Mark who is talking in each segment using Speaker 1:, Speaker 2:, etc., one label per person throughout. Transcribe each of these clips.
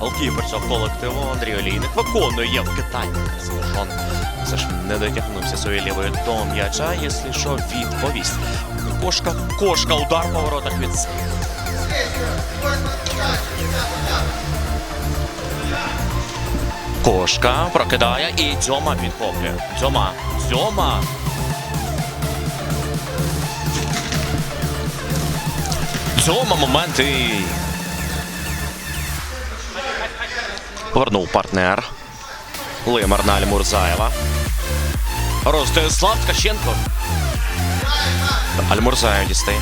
Speaker 1: Голкіпер цього колективу Андрій Олійник виконує в Китаї. Смешон все ж не дотягнувся своєю лівою до м'яча, якщо що, відповість. Кошка, кошка, удар по воротах від Кошка прокидає і Дзьома підхоплює. Дзьома, Дзьома. Дзьома момент і... Повернув партнер. Лимар на Альмурзаєва. Ростислав Ткаченко. Альмурзаєв дістає.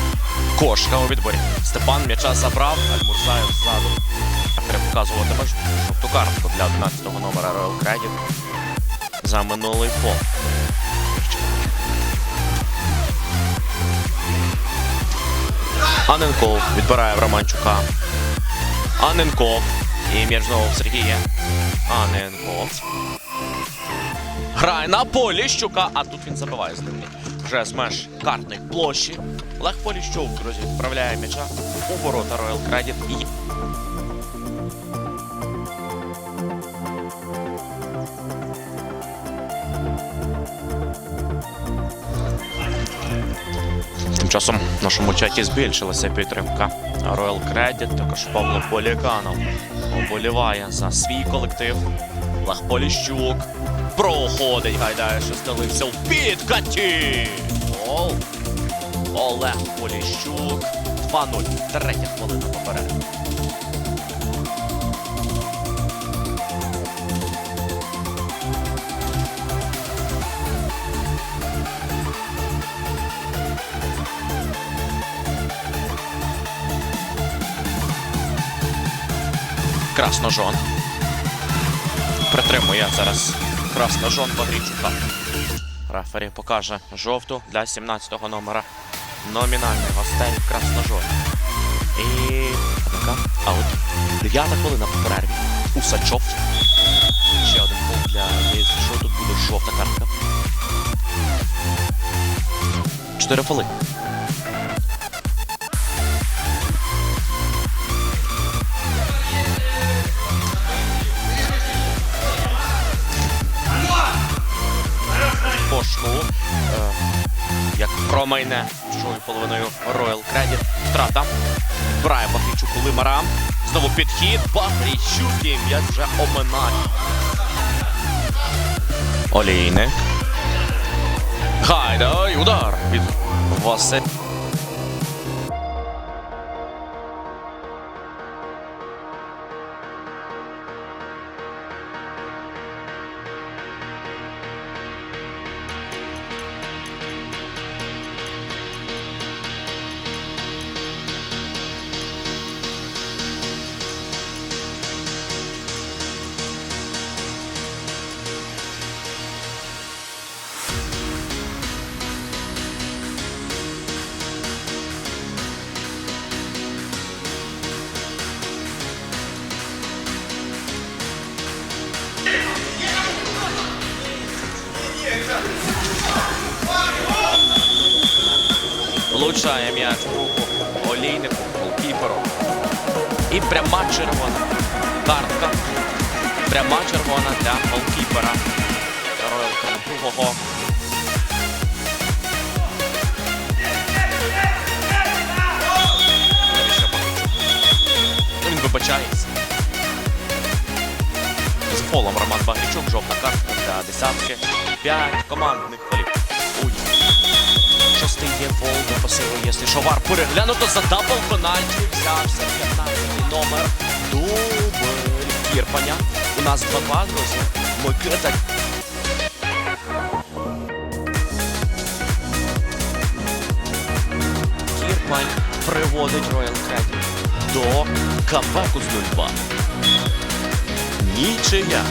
Speaker 1: Кошка у відборі. Степан м'яча забрав. Альмурзаєв ззаду. Перепоказуватиме жовту картку для 11-го номера Royal Credit за минулий пол. Аненков відбирає в Романчука. Аненков. І м'яч знову в Сергія. Аненков. Грає на Поліщука, а тут він забиває з ним. Вже з меж картної площі. Олег Поліщук, друзі, відправляє м'яча у ворота Royal Credit. Тим часом в нашому чаті збільшилася підтримка Royal Credit, також Павло Поліканов оболіває за свій колектив. Лахполіщук Поліщук проходить, гайдає, що стелився в підкаті. Гол. Олег Поліщук. 2-0. Третя хвилина попереду. Красножон. Притримує зараз Красножон Багрійчука. Рефері покаже жовту для 17-го номера. Номінальний гостей Красножон. І така аут. Дев'ята хвилина по перерві. Усачов. Ще один пункт для що тут буде жовта картка. Чотири хвилини. Пошку. Е, як промайне чужою половиною Royal Credit. Втрата. Брає Бахрійчуку Лимара. Знову підхід. Бахрійчук і вже оминає. Олійник. Гайда. І удар від Василь. Влучає м'яч в руку олійнику, голкіперу. І пряма червона картка. Пряма червона для голкіпера. Роял другого. Він вибачається. З фолом Роман Багрічук, жовта картка для десятки. П'ять командних голів. Шостий є фол до якщо Шовар переглянуто за дабл пенальті. Взявся 15 номер. Дубль Кірпаня. У нас 2-2, друзі. Микита. Кірпань приводить Royal Credit до камбеку з 0-2. Нічия.